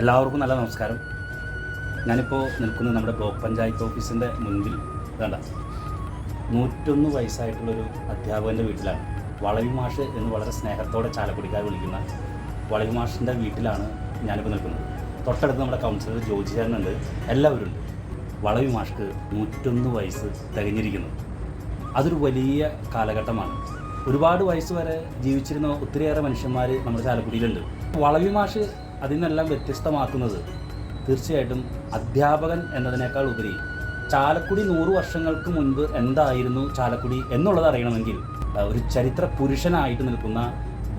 എല്ലാവർക്കും നല്ല നമസ്കാരം. ഞാനിപ്പോൾ നിൽക്കുന്നത് നമ്മുടെ ബ്ലോക്ക് പഞ്ചായത്ത് ഓഫീസിന്റെ മുൻപിൽ. വേണ്ട നൂറ്റൊന്ന് വയസ്സായിട്ടുള്ളൊരു അധ്യാപകന്റെ വീട്ടിലാണ്. വളവി മാഷ് എന്ന് വളരെ സ്നേഹത്തോടെ ചാലക്കുടിക്കാർ വിളിക്കുന്ന വളവി മാഷിന്റെ വീട്ടിലാണ് ഞാനിപ്പോൾ നിൽക്കുന്നത്. തൊട്ടടുത്ത് നമ്മുടെ കൗൺസിലർ ജോജി ചേട്ടനുണ്ട് എല്ലാവരും ഉണ്ട് വളവി മാഷ്ക്ക് നൂറ്റൊന്ന് വയസ്സ് തികഞ്ഞിരിക്കുന്നു. അതൊരു വലിയ കാലഘട്ടമാണ്. ഒരുപാട് വയസ്സ് വരെ ജീവിച്ചിരുന്ന ഒത്തിരിയേറെ മനുഷ്യന്മാർ നമ്മുടെ ചാലക്കുടിയിലുണ്ട്. വളവി മാഷ് അതിൽ നിന്നെല്ലാം വ്യത്യസ്തമാക്കുന്നത് തീർച്ചയായിട്ടും അധ്യാപകൻ എന്നതിനേക്കാൾ ഉപരി ചാലക്കുടി നൂറ് വർഷങ്ങൾക്ക് മുൻപ് എന്തായിരുന്നു ചാലക്കുടി എന്നുള്ളത് അറിയണമെങ്കിൽ ഒരു ചരിത്ര പുരുഷനായിട്ട് നിൽക്കുന്ന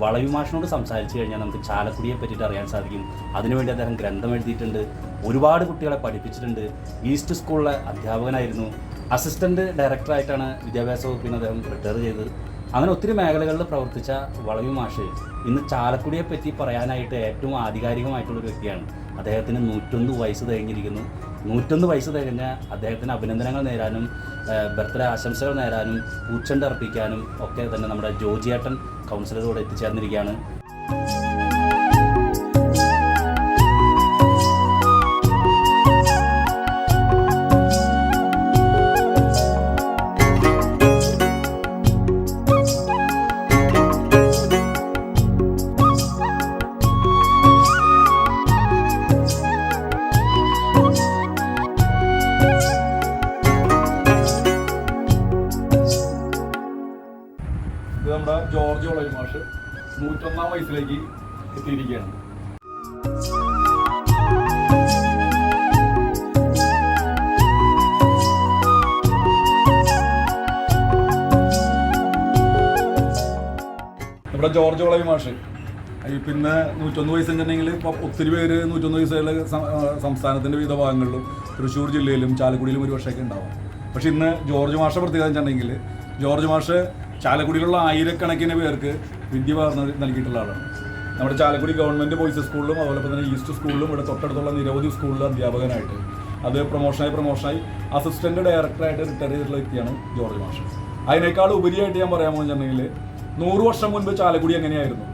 വളവിമാഷനോട് സംസാരിച്ചു കഴിഞ്ഞാൽ നമുക്ക് ചാലക്കുടിയെ പറ്റിയിട്ട് അറിയാൻ സാധിക്കും. അതിനുവേണ്ടി അദ്ദേഹം ഗ്രന്ഥം എഴുതിയിട്ടുണ്ട് ഒരുപാട് കുട്ടികളെ പഠിപ്പിച്ചിട്ടുണ്ട്. ഈസ്റ്റ് സ്കൂളിലെ അധ്യാപകനായിരുന്നു. അസിസ്റ്റന്റ് ഡയറക്ടറായിട്ടാണ് വിദ്യാഭ്യാസ വകുപ്പിൽ അദ്ദേഹം റിട്ടയർ ചെയ്തത്. അങ്ങനെ ഒത്തിരി മേഖലകളിൽ പ്രവർത്തിച്ച വളവി മാഷ് ഇന്ന് ചാലക്കുടിയെ പറ്റി പറയാനായിട്ട് ഏറ്റവും ആധികാരികമായിട്ടുള്ള ഒരു വ്യക്തിയാണ്. അദ്ദേഹത്തിന് നൂറ്റൊന്ന് വയസ്സ് തികഞ്ഞിരിക്കുന്നു നൂറ്റൊന്ന് വയസ്സ് തികഞ്ഞ അദ്ദേഹത്തിന് അഭിനന്ദനങ്ങൾ നേരാനും ബർത്ത്ഡേ ആശംസകൾ നേരാനും പൂച്ചണ്ട് അർപ്പിക്കാനും ഒക്കെ തന്നെ നമ്മുടെ ജോജിയേട്ടൻ കൗൺസിലറോട് എത്തിച്ചേർന്നിരിക്കുകയാണ്. മാഷ് നൂറ്റൊന്നാം വയസ്സിലേക്ക് എത്തിയിരിക്കുകയാണ്. നമ്മുടെ ജോർജ് വളവി മാഷ്. പിന്നെ നൂറ്റൊന്ന് വയസ്സുണ്ടെങ്കിൽ ഇപ്പോൾ ഒത്തിരി പേര് നൂറ്റൊന്ന് വയസ്സുള്ള സംസ്ഥാനത്തിന്റെ വിവിധ ഭാഗങ്ങളിലും തൃശ്ശൂർ ജില്ലയിലും ചാലക്കുടിയിലും ഒരു വർഷമൊക്കെ ഉണ്ടാവും. പക്ഷെ ഇന്ന് ജോർജ് മാഷ പ്രത്യേകത വെച്ചിട്ടുണ്ടെങ്കിൽ ജോർജ് മാഷ് ചാലക്കുടിയിലുള്ള ആയിരക്കണക്കിന് പേർക്ക് വിദ്യ പകർന്ന് നൽകിയിട്ടുള്ള ആളാണ്. നമ്മുടെ ചാലക്കുടി ഗവൺമെന്റ് ബോയ്സ് സ്കൂളിലും അതുപോലെ തന്നെ ഈസ്റ്റ് സ്കൂളിലും ഇവിടെ തൊട്ടടുത്തുള്ള നിരവധി സ്കൂളിലെ അധ്യാപകനായിട്ട്. അത് പ്രൊമോഷനായി പ്രൊമോഷനായി അസിസ്റ്റന്റ് ഡയറക്ടറായിട്ട് റിട്ടയർ ചെയ്തിട്ടുള്ള വ്യക്തിയാണ് ജോർജ് മാഷ്. അതിനേക്കാൾ ഉപരിയായിട്ട് ഞാൻ പറയാൻ പോകുന്നുണ്ടെങ്കിൽ നൂറ് വർഷം മുൻപ് ചാലക്കുടി എങ്ങനെയായിരുന്നു?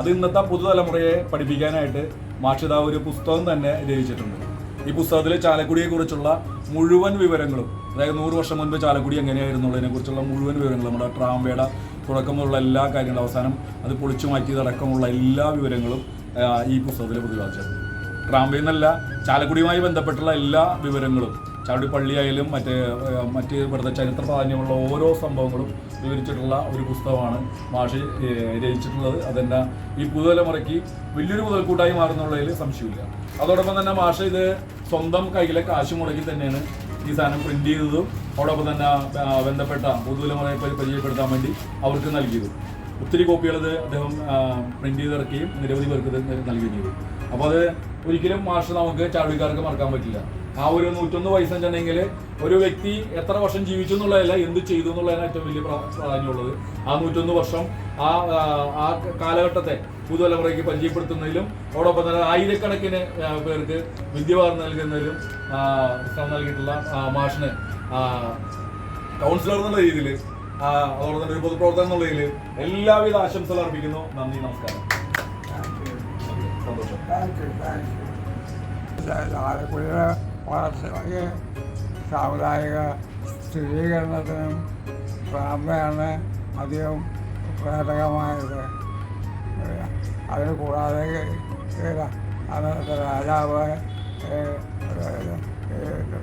അത് ഇന്നത്തെ പുതുതലമുറയെ പഠിപ്പിക്കാനായിട്ട് മാഷിത ഒരു പുസ്തകം തന്നെ രചിച്ചിട്ടുണ്ട്. ഈ പുസ്തകത്തിൽ ചാലക്കുടിയെ കുറിച്ചുള്ള മുഴുവൻ വിവരങ്ങളും അതായത് നൂറ് വർഷം മുൻപ് ചാലക്കുടി എങ്ങനെയായിരുന്നുള്ളതിനെ കുറിച്ചുള്ള മുഴുവൻ വിവരങ്ങളും നമ്മുടെ ട്രാംവേയുടെ തുടക്കം തുടക്കമുള്ള എല്ലാ കാര്യങ്ങളും അവസാനം അത് പൊളിച്ചു മാറ്റിയതടക്കമുള്ള എല്ലാ വിവരങ്ങളും ഈ പുസ്തകത്തിൽ പ്രതിപാദിച്ചിട്ടുണ്ട് ട്രാംബയിൽ നിന്നല്ല ചാലക്കുടിയുമായി ബന്ധപ്പെട്ടുള്ള എല്ലാ വിവരങ്ങളും ചാലക്കുടി പള്ളിയായാലും മറ്റ് മറ്റ് ഇവിടുത്തെ ചരിത്ര പ്രാധാന്യമുള്ള ഓരോ സംഭവങ്ങളും വിവരിച്ചിട്ടുള്ള ഒരു പുസ്തകമാണ് മാഷി രചിച്ചിട്ടുള്ളത്. അതെന്താ ഈ പുതുതലമുറയ്ക്ക് വലിയൊരു മുതൽക്കൂട്ടായി മാറുന്നുള്ളതിൽ സംശയമില്ല. അതോടൊപ്പം തന്നെ മാഷ ഇത് സ്വന്തം കയ്യിലെ കാശ് മുടക്കി തന്നെയാണ് ഈ സാധനം പ്രിന്റ് ചെയ്തതും അതോടൊപ്പം തന്നെ ബന്ധപ്പെട്ട പുതുതലമുറയെ പരി- പരിചയപ്പെടുത്താൻ വേണ്ടി അവർക്ക് നൽകിയതും. ഒത്തിരി കോപ്പികൾ അദ്ദേഹം പ്രിന്റ് ചെയ്തിറക്കുകയും നിരവധി പേർക്ക് ഇത് നൽകുകയും ചെയ്തു. അപ്പോൾ അത് ഒരിക്കലും മാഷ് നമുക്ക് ചാടുകാർക്ക് മറക്കാൻ പറ്റില്ല. ആ ഒരു നൂറ്റൊന്ന് വയസ്സുണ്ടെങ്കിൽ ഒരു വ്യക്തി എത്ര വർഷം ജീവിച്ചു എന്നുള്ളതല്ല എന്ത് ചെയ്തു എന്നുള്ളതാണ് ഏറ്റവും വലിയ പ്രാ- പ്രാധാന്യമുള്ളത്. ആ നൂറ്റൊന്ന് വർഷം ആ ആ, കാലഘട്ടത്തെ പുതുതലമുറയ്ക്ക് പരിചയപ്പെടുത്തുന്നതിലും അതോടൊപ്പം തന്നെ ആയിരക്കണക്കിന് പേർക്ക് വിദ്യ നൽകുന്നതിലും ശ്രമം നൽകിയിട്ടുള്ള മാഷിന് ആ, കൗൺസിലർ എന്നുള്ള രീതിയിൽ അതോടൊപ്പം തന്നെ ഒരു പൊതുപ്രവർത്തനം എന്നുള്ള രീതിയിൽ എല്ലാവിധ ആശംസകൾ അർപ്പിക്കുന്നു. നന്ദി നമസ്കാരം. സന്തോഷം. ആലപ്പുഴ വളർച്ചയ്ക്ക് സാമുദായിക സ്ഥിരീകരണത്തിനും പ്രാമ്പയാണ് അധികം പ്രേരകമായത്. അതിന് കൂടാതെ അന്നത്തെ രാജാവ്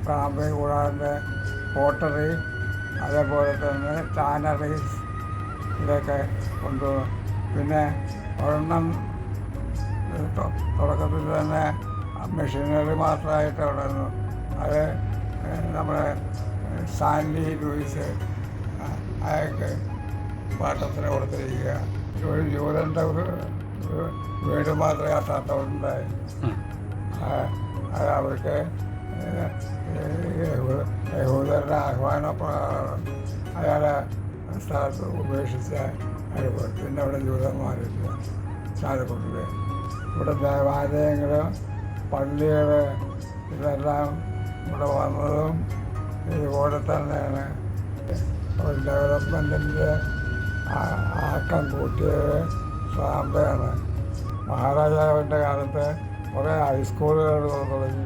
പ്രാമ്പെ കൂടാതെ പോട്ടറി അതേപോലെ തന്നെ ടാനറീസ് ഇതൊക്കെ കൊണ്ടുപോകും പിന്നെ ഒരെണ്ണം തുടക്കത്തിൽ തന്നെ മെഷീനറി മാത്രമായിട്ട് അവിടെ നിന്നു അത് നമ്മുടെ സാൻഡി ലൂയിസ് അയാൾക്ക് പാട്ടത്തിന് കൊടുത്തിരിക്കുക. ഒരു ജൂലന്റെ ഒരു വീട് മാത്രമേ ആ തത്തവുണ്ടായി അത് അവർക്ക് യഹൂദരുടെ ആഹ്വാനപ്രകാരം അയാളെ സ്ഥലത്ത് ഉപേക്ഷിച്ച അനുഭവം പിന്നെ അവിടെ ജൂതന്മാരില്ല ചാലക്കുട്ടിൽ ഇവിടെ ദേവാലയങ്ങൾ പള്ളികൾ ഇതെല്ലാം ഇവിടെ വന്നതും ഇതുപോലെ തന്നെയാണ്. ഒരു ഡെവലപ്മെന്റിന്റെ ആക്കം കൂട്ടിയത് സാമ്പയാണ് മഹാരാജാവിന്റെ കാലത്ത് കുറേ ഹൈസ്കൂളുകൾ തുടങ്ങി.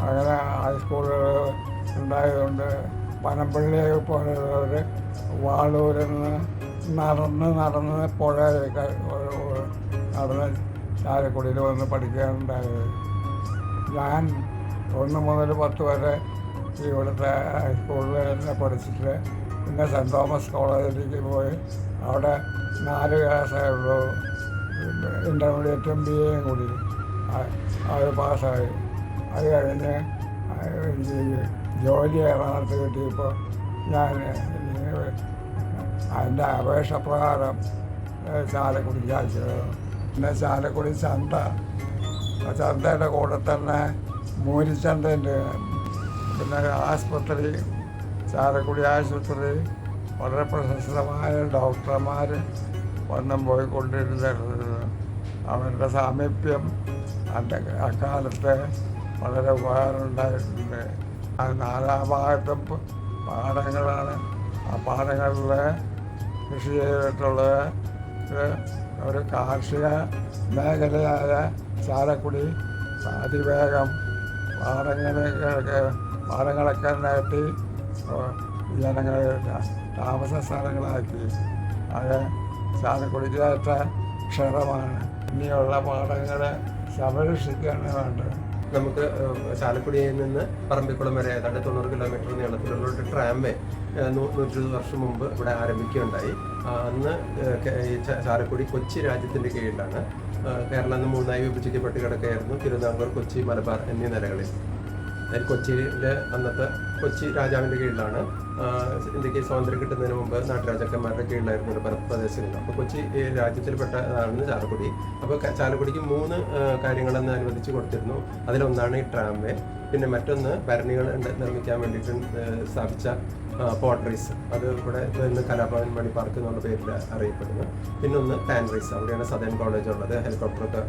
അങ്ങനെ ഹൈസ്കൂളുകൾ ഉണ്ടായതുകൊണ്ട് പനമ്പള്ളി പോലുള്ളവർ വാളൂരിൽ നിന്ന് നടന്ന് നടന്ന് പുഴ നടന്ന് ചാലക്കുടിയിൽ വന്ന് പഠിക്കാനുണ്ടായത്. ഞാൻ ഒന്ന് മുതൽ പത്ത് വരെ ഇവിടുത്തെ ഹൈസ്കൂളിൽ തന്നെ പഠിച്ചിട്ട് പിന്നെ സെന്റ് തോമസ് കോളേജിലേക്ക് പോയി. അവിടെ നാല് ക്ലാസ്സേ ഉള്ളൂ. ഇന്റർമീഡിയറ്റും ബി എയും കൂടി. അത് പാസ്സായി അത് കഴിഞ്ഞ് ജോലി എറണാകുളത്ത് കിട്ടിയപ്പോൾ ഞാൻ അതിന്റെ അപേക്ഷ പ്രകാരം ചാലക്കുടി ചാലക്കുടിക്ക് അയച്ചത് പിന്നെ ചാലക്കുടി ചന്ത. ചന്തയുടെ കൂടെ തന്നെ മൂരിച്ചന്തന്റെ പിന്നെ ആസ്പത്രി ചാലക്കുടി ആശുപത്രി വളരെ പ്രശസ്തമായ ഡോക്ടർമാർ വന്നും പോയിക്കൊണ്ടിരുന്നിരുന്നത് അവരുടെ സാമീപ്യം അന്റെ അക്കാലത്ത് വളരെ ഉപകാരമുണ്ടായിട്ടുണ്ട്. ആ നാലാ പാടങ്ങളാണ് ആ പാടങ്ങളിൽ കൃഷി ചെയ്തിട്ടുള്ളത്. ഒരു കാർഷിക മേഖലയായ ചാലക്കുടി അതിവേഗം പാടങ്ങളൊക്കെ പാടങ്ങളൊക്കെ നേട്ടി ജനങ്ങളെ താമസ സ്ഥലങ്ങളാക്കി. അത് ചാലക്കുടിക്കേറ്റ ക്ഷണമാണ് ഇനിയുള്ള പാടങ്ങളെ സംരക്ഷിക്കുകയാണ് വേണ്ടത് നമുക്ക് ചാലക്കുടിയിൽ നിന്ന് പറമ്പിക്കുളം വരെ ഏതാണ്ട് തൊണ്ണൂറ് കിലോമീറ്റർ നീളത്തിലുള്ള ഒരു ട്രാംവേ നൂറ്റിരുപത് വർഷം മുമ്പ് ഇവിടെ ആരംഭിക്കുകയുണ്ടായി. അന്ന് ഈ ചാലക്കുടി കൊച്ചി രാജ്യത്തിന്റെ കീഴിലാണ്. കേരളം എന്ന് മൂന്നായി വിഭജിക്കപ്പെട്ട് കിടക്കുകയായിരുന്നു. തിരുവിതാംകൂർ കൊച്ചി മലബാർ എന്നീ നിലകളിൽ അതിൽ കൊച്ചിയിലെ അന്നത്തെ കൊച്ചി രാജാവിന്റെ കീഴിലാണ്. ഇന്ത്യയ്ക്ക് സ്വാതന്ത്ര്യം കിട്ടുന്നതിന് മുമ്പ് നാട്ടുരാജാക്കന്മാരുടെ കീഴിലായിരുന്നു ഒരു പ്രദേശങ്ങൾ അപ്പോൾ കൊച്ചി രാജ്യത്തിൽപ്പെട്ടതാണ് ചാലക്കുടി. അപ്പോൾ ചാലക്കുടിക്ക് മൂന്ന് കാര്യങ്ങളെന്ന് അനുവദിച്ച് കൊടുത്തിരുന്നു. അതിലൊന്നാണ് ഈ ട്രാംവേ പിന്നെ മറ്റൊന്ന് ഭരണികൾ നിർമ്മിക്കാൻ വേണ്ടിയിട്ട് സ്ഥാപിച്ച പോട്ടറീസ് അത് ഇവിടെ ഇന്ന് കലാഭവൻ മണി പാർക്ക് എന്നുള്ള പേരിൽ അറിയപ്പെടുന്നു. പിന്നെ ഒന്ന് ടാൻറീസ് അവിടെയാണ് സദേൺ കോളേജ് ഉള്ളത്. ഹെലികോപ്റ്ററൊക്കെ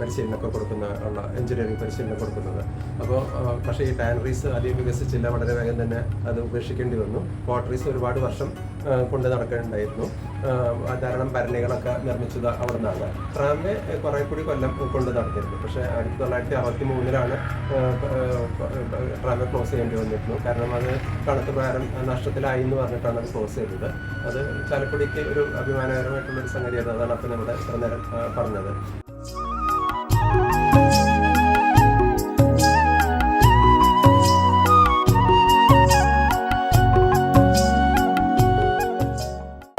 പരിശീലനമൊക്കെ കൊടുക്കുന്ന ഉള്ള എഞ്ചിനീയറിംഗ് പരിശീലനം കൊടുക്കുന്നത്. അപ്പോൾ പക്ഷേ ഈ ടാൻറീസ് അധികം വികസിച്ചില്ല. വളരെ വേഗം തന്നെ അത് ഉപേക്ഷിക്കേണ്ടി വന്നു. പോട്ടറീസ് ഒരുപാട് വർഷം കൊണ്ട് നടക്കുന്നുണ്ടായിരുന്നു ധാരാളം ഭരണികളൊക്കെ നിർമ്മിച്ചത് അവിടെ നിന്നാണ് ട്രാംവേ കുറേ കൂടി കൊല്ലം കൊണ്ട് നടന്നിരുന്നു. പക്ഷേ ആയിരത്തി തൊള്ളായിരത്തി അറുപത്തി മൂന്നിലാണ് ട്രാംവേ ക്ലോസ് ചെയ്യേണ്ടി വന്നിരുന്നു. കാരണം അത് കണക്ക് പ്രകാരം നഷ്ടത്തിലായി എന്ന് പറഞ്ഞിട്ടാണ് അത് ക്ലോസ് ചെയ്തത്. അത് ചാലക്കുടിക്ക് ഒരു അഭിമാനകരമായിട്ടുള്ള ഒരു സംഗതിയായിരുന്നു അതാണ് അപ്പം നമ്മുടെ ഇത്ര നേരം പറഞ്ഞത്.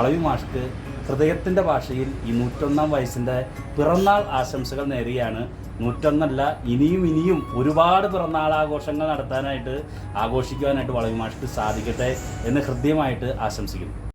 വളവി മാഷ്ക്ക് ഹൃദയത്തിന്റെ ഭാഷയിൽ ഈ നൂറ്റൊന്നാം വയസ്സിന്റെ പിറന്നാൾ ആശംസകൾ നേരുകയാണ്. നൂറ്റൊന്നല്ല ഇനിയും ഇനിയും ഒരുപാട് പിറന്നാൾ ആഘോഷങ്ങൾ നടത്താനായിട്ട് ആഘോഷിക്കുവാനായിട്ട് വളവി മാഷ്ക്ക് സാധിക്കട്ടെ എന്ന് ഹൃദ്യമായിട്ട് ആശംസിക്കുന്നു.